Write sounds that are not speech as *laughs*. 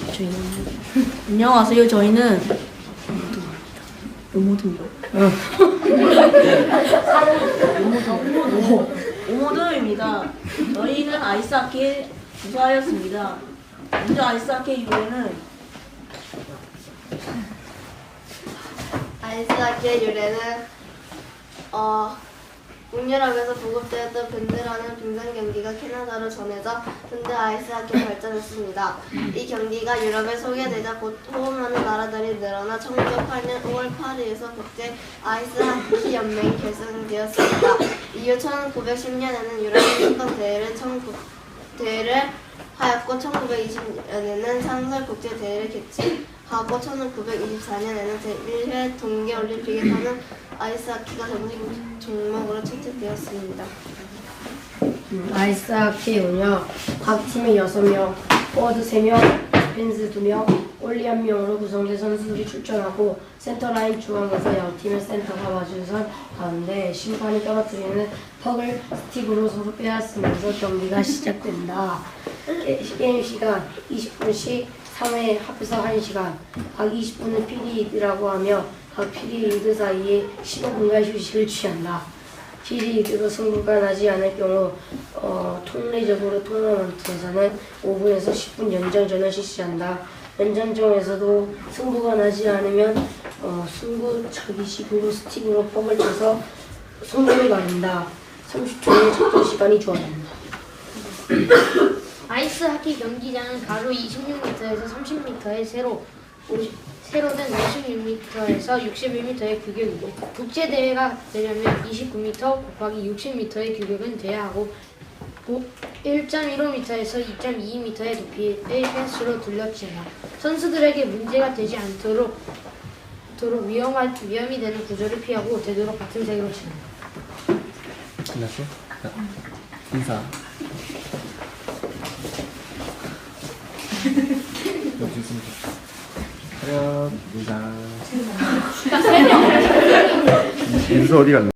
안녕하세요. 저희는 안녕하세요. 저희는 오모드입니다. 오모드. 오모드입니다. 저희는 아이스하키에 주사하였습니다. 먼저 아이스하키 유래는 아이스하키의 유래는 어, 북유럽에서 보급되었던 밴드라는 빙상 경기가 캐나다로 전해져 현대 아이스하키로 발전했습니다. 이 경기가 유럽에 소개되자 곧 호흡하는 나라들이 늘어나 1908년 5월 8일에서 국제 아이스하키 연맹이 결성되었습니다. 이후 1910년에는 유럽 선수권 대회를 19 대회를 하였고 1920년에는 상설 국제 대회를 개최하고 1924년에는 제1회 동계 올림픽에서는 아이스하키가 정식 종목으로 채택되었습니다. 아이스하키 운영 각 팀에 6명, 포워드 3명, 펜스 2명, 올리 1명으로 구성된 선수들이 출전하고 센터라인 중앙에서 양팀의 센터가 마주선 가운데 심판이 떨어뜨리는 퍽을 스틱으로 서로 빼앗으면서 경기가 시작된다. 게- 게임 시간 20분씩 3회 합해서 1시간 각 20분을 피리이드라고 하며 각 피리이드 사이에 15분간 휴식을 취한다. 피리이드로 승부가 나지 않을 경우 어, 통례적으로 토너먼트에서는 5분에서 10분 연장전을 실시한다. 연장전에서도 승부가 나지 않으면 어, 승부차기 식으로 스틱으로 퍽을 쳐서 승부를 가린다. 30초의 작전 시간이 주어진다. 아이스 하키 경기장은 가로 26m에서 30m의 세로 50, 세로는 56m에서 61m의 규격이고 국제 대회가 되려면 29m 곱하기 60m의 규격은 돼야 하고 1.15m에서 2.22m의 높이의 펜스로 둘러친다. 선수들에게 문제가 되지 않도록 도록 위험한 위험이 되는 구조를 피하고 되도록 같은 색으로 친다. 끝났어? 자, 인사. *laughs* 여기 있습니다. 차렷, 인사. 인사 어디 갔나?